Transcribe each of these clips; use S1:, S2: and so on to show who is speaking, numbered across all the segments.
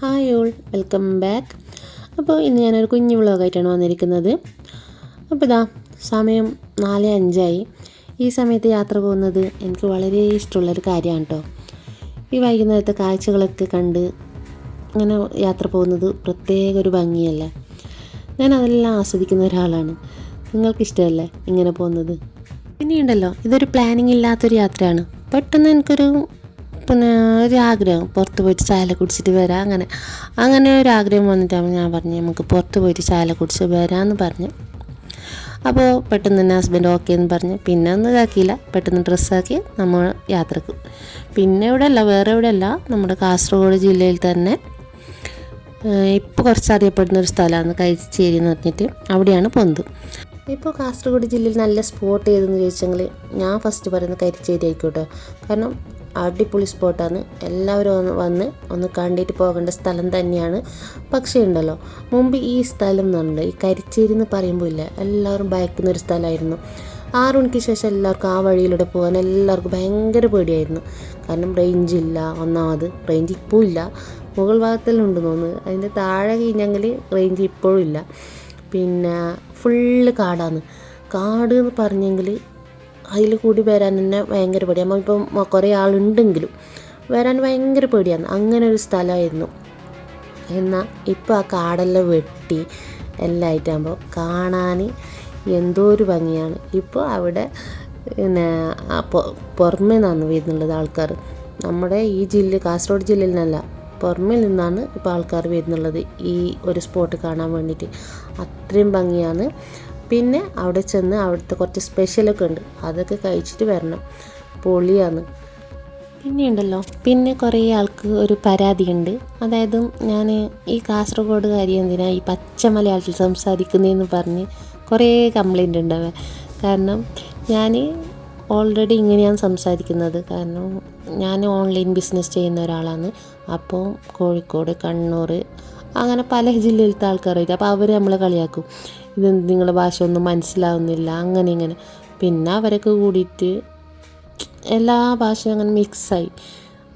S1: Hi all welcome back അപ്പോൾ ഇന്ന് ഞാനൊരു കുഞ്ഞു വ്ളോഗായിട്ടാണ് വന്നിരിക്കുന്നത്. അപ്പോൾ ഇതാ സമയം നാല് അഞ്ചായി. ഈ സമയത്ത് യാത്ര പോകുന്നത് എനിക്ക് വളരെ ഇഷ്ടമുള്ളൊരു കാര്യമാണ് കേട്ടോ ഈ വൈകുന്നേരത്തെ കാഴ്ചകളൊക്കെ കണ്ട് അങ്ങനെ യാത്ര പോകുന്നത് പ്രത്യേക ഒരു ഭംഗിയല്ലേ? ഞാൻ അതെല്ലാം ആസ്വദിക്കുന്ന ഒരാളാണ്. നിങ്ങൾക്കിഷ്ടമല്ലേ ഇങ്ങനെ പോകുന്നത്? പിന്നെയുണ്ടല്ലോ ഇതൊരു പ്ലാനിങ് ഇല്ലാത്തൊരു യാത്രയാണ്. പെട്ടെന്ന് എനിക്കൊരു പിന്നെ ഒരാഗ്രഹം പുറത്ത് പോയിട്ട് ചായ കുടിച്ചിട്ട് വരാം അങ്ങനെ. അങ്ങനെ ഒരു ആഗ്രഹം വന്നിട്ടാണ് ഞാൻ പറഞ്ഞു നമുക്ക് പുറത്ത് പോയിട്ട് ചായ കുടിച്ച് വരാമെന്ന് പറഞ്ഞു. അപ്പോൾ പെട്ടെന്ന് തന്നെ ഹസ്ബൻഡ് ഓക്കെ എന്ന് പറഞ്ഞ്. പിന്നെ ഒന്നും ഇതാക്കിയില്ല. പെട്ടെന്ന് ഡ്രസ്സാക്കി നമ്മൾ യാത്രയ്ക്ക്. പിന്നെ ഇവിടെ അല്ല വേറെ ഇവിടെ അല്ല. നമ്മുടെ കാസർഗോഡ് ജില്ലയിൽ തന്നെ ഇപ്പോൾ കുറച്ച് അറിയപ്പെടുന്ന ഒരു സ്ഥലമാണ് കഴിച്ചേരി എന്ന് പറഞ്ഞിട്ട്. അവിടെയാണ് പൊന്ത്. ഇപ്പോൾ കാസർഗോഡ് ജില്ലയിൽ നല്ല സ്പോട്ട് ഏതെന്ന് ചോദിച്ചെങ്കിൽ ഞാൻ ഫസ്റ്റ് പറയുന്നത് കരിച്ചേരി ആയിക്കോട്ടെ. കാരണം അടിപൊളി സ്പോട്ടാണ്. എല്ലാവരും ഒന്ന് വന്ന് ഒന്ന് കണ്ടിട്ട് പോകേണ്ട സ്ഥലം തന്നെയാണ്. പക്ഷേ ഉണ്ടല്ലോ മുമ്പ് ഈ സ്ഥലം എന്ന് പറഞ്ഞില്ല ഈ കരിച്ചേരി എന്ന് പറയുമ്പോൾ ഇല്ല എല്ലാവരും ഭയക്കുന്ന ഒരു സ്ഥലമായിരുന്നു. ആറ് മണിക്ക് ശേഷം എല്ലാവർക്കും ആ വഴിയിലൂടെ പോകാൻ എല്ലാവർക്കും ഭയങ്കര പേടിയായിരുന്നു. കാരണം റേഞ്ച് ഇല്ല ഒന്നാമത് റേഞ്ച് ഇപ്പോൾ ഇല്ല. മുകൾ ഭാഗത്തെല്ലാം തോന്നുന്നു. അതിന്റെ താഴെ കഴിഞ്ഞെങ്കിൽ റേഞ്ച് ഇപ്പോഴും ഇല്ല. പിന്നെ ഫുള്ള് കാടാണ്. കാട് എന്ന് പറഞ്ഞെങ്കിൽ അതിൽ കൂടി വരാൻ തന്നെ ഭയങ്കര പേടിയാണ് നമ്മളിപ്പം കുറേ ആളുണ്ടെങ്കിലും വരാൻ ഭയങ്കര പേടിയാണ്. അങ്ങനെ ഒരു സ്ഥലമായിരുന്നു. എന്നാൽ ഇപ്പോൾ ആ കാടെല്ലാം വെട്ടി എല്ലാം ആയിട്ടാകുമ്പോൾ കാണാൻ എന്തോ ഒരു ഭംഗിയാണ്. ഇപ്പോൾ അവിടെ പിന്നെ പുറമേ നിന്നാണ് വരുന്നുള്ളത് ആൾക്കാർ നമ്മുടെ ഈ ജില്ല കാസർഗോഡ് ജില്ലയിൽ നിന്നല്ല പുറമേ നിന്നാണ് ഇപ്പോൾ ആൾക്കാർ വരുന്നുള്ളത് ഈ ഒരു സ്പോട്ട് കാണാൻ വേണ്ടിയിട്ട്. അത്രയും ഭംഗിയാണ്. പിന്നെ അവിടെ ചെന്ന് അവിടുത്തെ കുറച്ച് സ്പെഷ്യലൊക്കെ ഉണ്ട്. അതൊക്കെ കഴിച്ചിട്ട് വരണം. പൊളിയാണ്. പിന്നെ ഉണ്ടല്ലോ പിന്നെ കുറേ ആൾക്ക് ഒരു പരാതിയുണ്ട്. അതായത് ഞാൻ ഈ കാസർഗോഡ് കാര്യം എന്തിനാ ഈ പച്ച മലയാളത്തിൽ സംസാരിക്കുന്നതെന്ന് പറഞ്ഞ് കുറേ കംപ്ലൈന്റ് ഉണ്ടാവേ. കാരണം ഞാൻ ഓൾറെഡി ഇങ്ങനെയാണ് സംസാരിക്കുന്നത്. കാരണം ഞാൻ ഓൺലൈൻ ബിസിനസ് ചെയ്യുന്ന ഒരാളാണ്. അപ്പോൾ കോഴിക്കോട് കണ്ണൂർ അങ്ങനെ പല ജില്ലയിലത്തെ ആൾക്കാരായിട്ട്. അപ്പോൾ അവർ നമ്മളെ കളിയാക്കും. ഇത് നിങ്ങളുടെ ഭാഷ ഒന്നും മനസ്സിലാവുന്നില്ല അങ്ങനെ ഇങ്ങനെ. പിന്നെ അവരൊക്കെ കൂടിയിട്ട് എല്ലാ ഭാഷയും അങ്ങനെ മിക്സായി.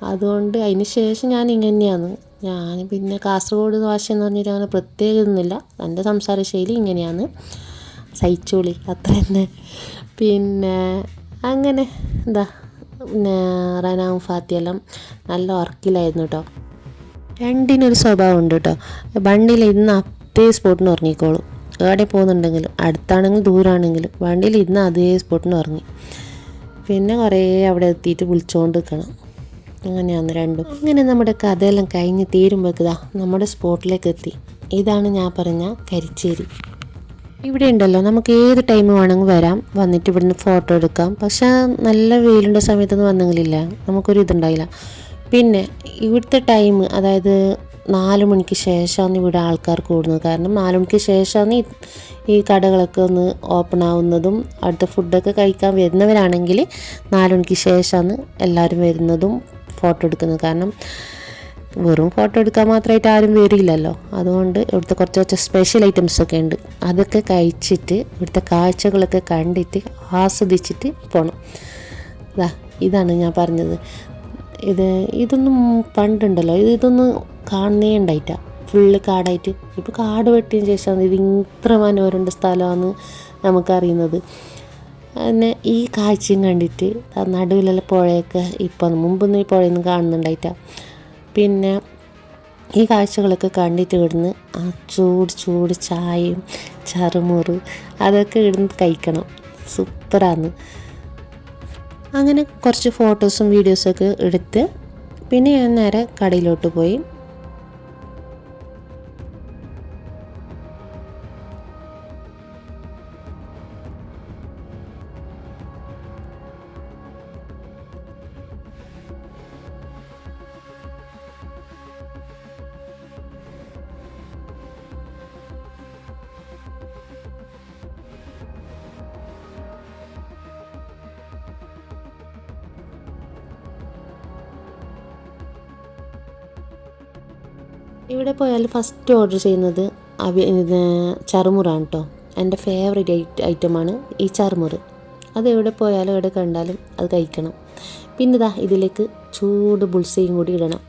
S1: അതുകൊണ്ട് അതിന് ശേഷം ഞാൻ ഇങ്ങനെയാണ് ഞാൻ പിന്നെ കാസർഗോഡ് ഭാഷ എന്ന് പറഞ്ഞിട്ട് അങ്ങനെ പ്രത്യേകമൊന്നുമില്ല എന്റെ സംസാര ശൈലി ഇങ്ങനെയാണ്. സഹിച്ചോളി അത്ര തന്നെ. പിന്നെ അങ്ങനെ എന്താ പിന്നെ റനാം ഫാത്തിയെല്ലാം നല്ല ഉറക്കിലായിരുന്നു കേട്ടോ. രണ്ടിനൊരു സ്വഭാവം ഉണ്ട് കേട്ടോ. വണ്ടിയിൽ ഇന്ന് അതേ സ്പോട്ടിന് ഉറങ്ങിക്കോളും. എവിടെ പോകുന്നുണ്ടെങ്കിലും അടുത്താണെങ്കിലും ദൂരാണെങ്കിലും വണ്ടിയിൽ ഇന്ന് അതേ സ്പോട്ടിന് ഇറങ്ങി. പിന്നെ കുറേ അവിടെ എത്തിയിട്ട് വിളിച്ചുകൊണ്ട് നിൽക്കണം അങ്ങനെയാണ് രണ്ടും. അങ്ങനെ നമ്മുടെ കഥയെല്ലാം കഴിഞ്ഞ് തീരുമ്പോഴേക്കതാ നമ്മുടെ സ്പോട്ടിലേക്ക് എത്തി. ഇതാണ് ഞാൻ പറഞ്ഞ കരിച്ചേരി. ഇവിടെ ഉണ്ടല്ലോ നമുക്ക് ഏത് ടൈം വേണമെങ്കിൽ വരാം. വന്നിട്ട് ഇവിടുന്ന് ഫോട്ടോ എടുക്കാം. പക്ഷെ നല്ല വെയിലുണ്ട സമയത്തൊന്നും വന്നെങ്കിലില്ല. നമുക്കൊരു ഇതുണ്ടായില്ല. പിന്നെ ഇവിടുത്തെ ടൈം അതായത് നാല് മണിക്ക് ശേഷമാണ് ഇവിടെ ആൾക്കാർ കൂടുന്നത്. കാരണം നാല് മണിക്ക് ശേഷമാണ് ഈ കടകളൊക്കെ ഒന്ന് ഓപ്പൺ ആവുന്നതും അടുത്ത ഫുഡൊക്കെ കഴിക്കാൻ വരുന്നവരാണെങ്കിൽ നാല് മണിക്ക് ശേഷമാണ് എല്ലാവരും വരുന്നതും ഫോട്ടോ എടുക്കുന്നത്. കാരണം വെറും ഫോട്ടോ എടുക്കാൻ മാത്രമായിട്ട് ആരും വരില്ലല്ലോ. അതുകൊണ്ട് ഇവിടുത്തെ കുറച്ച് കുറച്ച് സ്പെഷ്യൽ ഐറ്റംസൊക്കെ ഉണ്ട്. അതൊക്കെ കഴിച്ചിട്ട് ഇവിടുത്തെ കാഴ്ചകളൊക്കെ കണ്ടിട്ട് ആസ്വദിച്ചിട്ട് പോകണം ഇതാ ഇതാണ് ഞാൻ പറഞ്ഞത്. ഇത് ഇതൊന്നും പണ്ടുണ്ടല്ലോ. ഇത് ഇതൊന്നും കാണുന്നേ ഉണ്ടായിട്ട. ഫുള്ള് കാടായിട്ട്. ഇപ്പോൾ കാട് വെട്ടിയതിന് ശേഷമാണ് ഇത് ഇത്ര മനോഹരമുണ്ട് സ്ഥലമാണ് നമുക്കറിയുന്നത്. പിന്നെ ഈ കാഴ്ചയും കണ്ടിട്ട് നടുവിലുള്ള പുഴയൊക്കെ ഇപ്പം മുമ്പൊന്നും ഈ പുഴയൊന്നും കാണുന്നുണ്ടായിട്ട. പിന്നെ ഈ കാഴ്ചകളൊക്കെ കണ്ടിട്ട് ഇവിടുന്ന് ആ ചൂട് ചൂട് ചായയും ചറുമുറ് അതൊക്കെ ഇവിടുന്ന് കഴിക്കണം. സൂപ്പറാണ് അങ്ങനെ കുറച്ച് ഫോട്ടോസും വീഡിയോസൊക്കെ എടുത്ത് പിന്നെ ഞാൻ നേരെ കടയിലോട്ട് പോയി. ഇവിടെ പോയാൽ ഫസ്റ്റ് ഓർഡർ ചെയ്യുന്നത് അവി ഇത് ചറുമുറാണ് കേട്ടോ എന്റെ ഫേവറേറ്റ് ഐറ്റ ഐറ്റമാണ് ഈ ചറുമുറ്. അത് എവിടെ പോയാലും എവിടെ കണ്ടാലും അത് കഴിക്കണം. പിന്നെ ഇതാ ഇതിലേക്ക് ചൂട് ബുൾസയും കൂടി ഇടണം.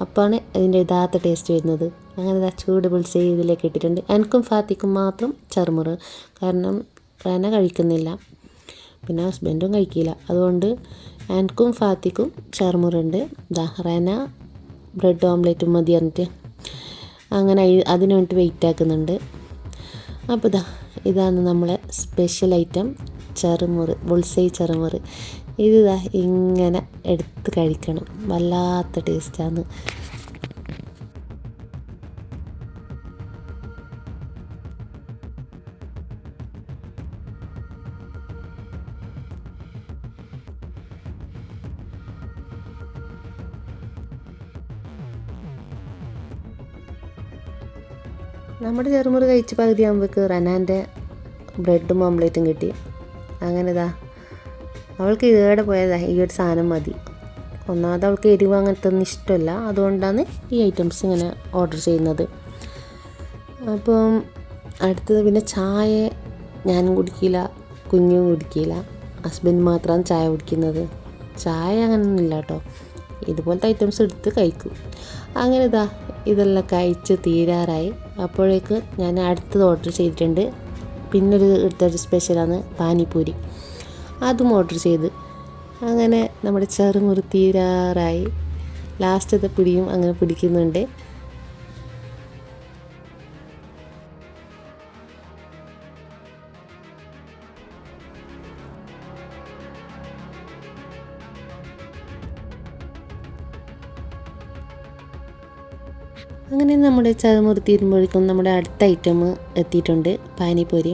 S1: അപ്പോഴാണ് അതിന്റെ യഥാർത്ഥ ടേസ്റ്റ് വരുന്നത്. അങ്ങനെ ഇതാ ചൂട് പുളിച്ച് ഇതിലേക്ക് ഇട്ടിട്ടുണ്ട്. എനിക്കും ഫാത്തിക്കും മാത്രം ചറുമുറ്. കാരണം റന കഴിക്കുന്നില്ല. പിന്നെ ഹസ്ബൻഡും കഴിക്കില്ല. അതുകൊണ്ട് എനിക്കും ഫാത്തിക്കും ചറുമുറുണ്ട്. ദാ റന ബ്രെഡ് ഓംലെറ്റും മതി പറഞ്ഞിട്ട് അങ്ങനെ അതിനു വേണ്ടി വെയിറ്റ് ആക്കുന്നുണ്ട്. അപ്പോൾ ഇതാ ഇതാണ് നമ്മളെ സ്പെഷ്യൽ ഐറ്റം ചെറുമുറ് ബുൾസൈ ചെറുമുറ്. ഇത് ഇങ്ങനെ എടുത്ത് കഴിക്കണം. വല്ലാത്ത ടേസ്റ്റാണ് നമ്മുടെ ചെറുമുറി കഴിച്ച് പകുതി ആകുമ്പോഴേക്ക് റനാന്റെ ബ്രെഡും ഓംലേറ്റും കിട്ടി. അങ്ങനെ ഇതാ അവൾക്ക് ഇതേടെ പോയതാ. ഈ ഒരു സാധനം മതി. ഒന്നാമത് അവൾക്ക് എരിവ് അങ്ങനത്തെ ഒന്നും ഇഷ്ടമല്ല. അതുകൊണ്ടാണ് ഈ ഐറ്റംസ് ഇങ്ങനെ ഓർഡർ ചെയ്യുന്നത്. അപ്പം അടുത്തത് പിന്നെ ചായ ഞാനും കുടിക്കില്ല കുഞ്ഞും കുടിക്കില്ല. ഹസ്ബൻഡ് മാത്രമാണ് ചായ കുടിക്കുന്നത്. ചായ അങ്ങനെയൊന്നുമില്ല കേട്ടോ. ഇതുപോലത്തെ ഐറ്റംസ് എടുത്ത് കഴിക്കും. അങ്ങനെ ഇതാ ഇതെല്ലാം കഴിച്ച് തീരാറായി. അപ്പോഴേക്ക് ഞാൻ അടുത്തത് ഓർഡർ ചെയ്തിട്ടുണ്ട്. പിന്നൊരു എടുത്തൊരു സ്പെഷ്യലാണ് പാനിപ്പൂരി. അതും ഓർഡർ ചെയ്ത്. അങ്ങനെ നമ്മുടെ ചെറുമുറി തീരാറായി. ലാസ്റ്റത്തെ പിടിയും അങ്ങനെ പിടിക്കുന്നുണ്ട്. അങ്ങനെ നമ്മുടെ ചതുമുറി തീരുമ്പോഴേക്കും നമ്മുടെ അടുത്ത ഐറ്റം എത്തിയിട്ടുണ്ട് പാനിപ്പൂരി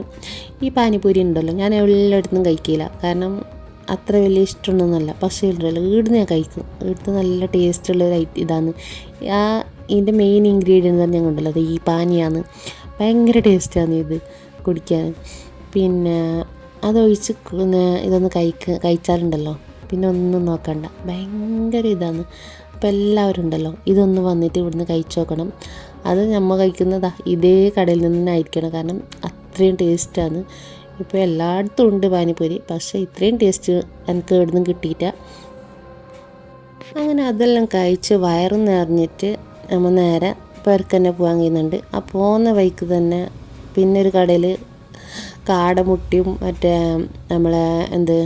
S1: ഈ പാനിപ്പൂരി ഉണ്ടല്ലോ ഞാൻ എല്ലായിടത്തും കഴിക്കില്ല. കാരണം അത്ര വലിയ ഇഷ്ടമൊന്നുമല്ല പക്ഷേ ഉണ്ടല്ലോ ഇവിടുന്ന് ഞാൻ കഴിക്കും. ഇവിടുത്തെ നല്ല ടേസ്റ്റുള്ള ഒരു ഇതാണ്. ആ ഇതിന്റെ മെയിൻ ഇൻഗ്രീഡിയന്റ് തന്നെ ഉണ്ടല്ലോ അത് ഈ പാനിയാണ്. ഭയങ്കര ടേസ്റ്റാണ് ഇത് കുടിക്കാൻ. പിന്നെ അതൊഴിച്ച് ഇതൊന്ന് കഴിക്ക കഴിച്ചാലുണ്ടല്ലോ. പിന്നെ ഒന്നും നോക്കണ്ട. ഭയങ്കര ഇതാണ്. അപ്പോൾ എല്ലാവരും ഉണ്ടല്ലോ ഇതൊന്ന് വന്നിട്ട് ഇവിടുന്ന് കഴിച്ചു നോക്കണം. അത് നമ്മൾ കഴിക്കുന്നതാ ഇതേ കടയിൽ നിന്ന് തന്നെ ആയിരിക്കണം കാരണം അത്രയും ടേസ്റ്റാണ് ഇപ്പോൾ എല്ലായിടത്തും ഉണ്ട് പാനിപ്പൂരി പക്ഷേ ഇത്രയും ടേസ്റ്റ് എനിക്ക് ഇവിടുന്ന് കിട്ടിയിട്ട അങ്ങനെ അതെല്ലാം കഴിച്ച് വയറ് നിറഞ്ഞിട്ട് നമ്മൾ നേരെ പേർക്ക് തന്നെ പോകാൻ കഴിയുന്നുണ്ട്. ആ പോകുന്ന വഴിക്ക് തന്നെ പിന്നെ ഒരു കടയിൽ കാടമുട്ടിയും മറ്റേ നമ്മളെ എന്ത്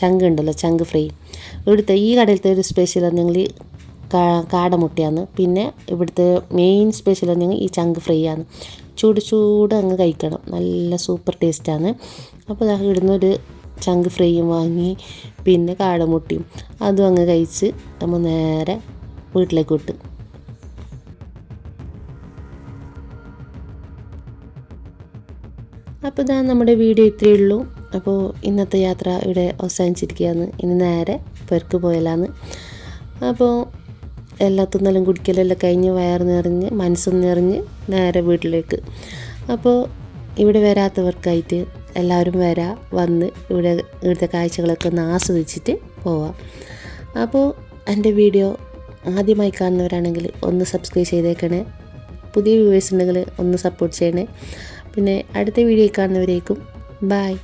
S1: ചങ്ക് ഉണ്ടല്ലോ ചങ്ക് ഫ്രൈ. ഇവിടുത്തെ ഈ കടയിലത്തെ ഒരു സ്പെഷ്യൽ പറഞ്ഞെങ്കിൽ കാടമുട്ടയാണ്. പിന്നെ ഇവിടുത്തെ മെയിൻ സ്പെഷ്യൽ പറഞ്ഞെങ്കിൽ ഈ ചങ്ക് ഫ്രൈ ആണ്. ചൂട് ചൂട് അങ്ങ് കഴിക്കണം. നല്ല സൂപ്പർ ടേസ്റ്റാണ് അപ്പോൾ ഇവിടുന്ന് ഒരു ചങ്ക് ഫ്രൈയും വാങ്ങി പിന്നെ കാടമുട്ടിയും. അതും അങ്ങ് കഴിച്ച് നമ്മൾ നേരെ വീട്ടിലേക്ക് വിട്ടു. അപ്പോൾ ഇതാ നമ്മുടെ വീഡിയോ ഇത്രയേ ഉള്ളൂ. അപ്പോൾ ഇന്നത്തെ യാത്ര ഇവിടെ അവസാനിച്ചിരിക്കുകയാണ്. ഇനി നേരെ പെർക്ക് പോയലാണ്. അപ്പോൾ എല്ലാ തിന്നലും കുടിക്കലെല്ലാം കഴിഞ്ഞ് വയറ് നിറഞ്ഞ് മനസ്സും നിറഞ്ഞ് നേരെ വീട്ടിലേക്ക്. അപ്പോൾ ഇവിടെ വരാത്തവർക്കായിട്ട് എല്ലാവരും വരാ വന്ന് ഇവിടെ ഇവിടുത്തെ കാഴ്ചകളൊക്കെ ഒന്ന് ആസ്വദിച്ചിട്ട് പോവാം. അപ്പോൾ എന്റെ വീഡിയോ ആദ്യമായി കാണുന്നവരാണെങ്കിൽ ഒന്ന് സബ്സ്ക്രൈബ് ചെയ്തേക്കണേ. പുതിയ വ്യൂവേഴ്സ് ഉണ്ടെങ്കിൽ ഒന്ന് സപ്പോർട്ട് ചെയ്യണേ. പിന്നെ അടുത്ത വീഡിയോ കാണുന്നവരേക്കും ബായ്.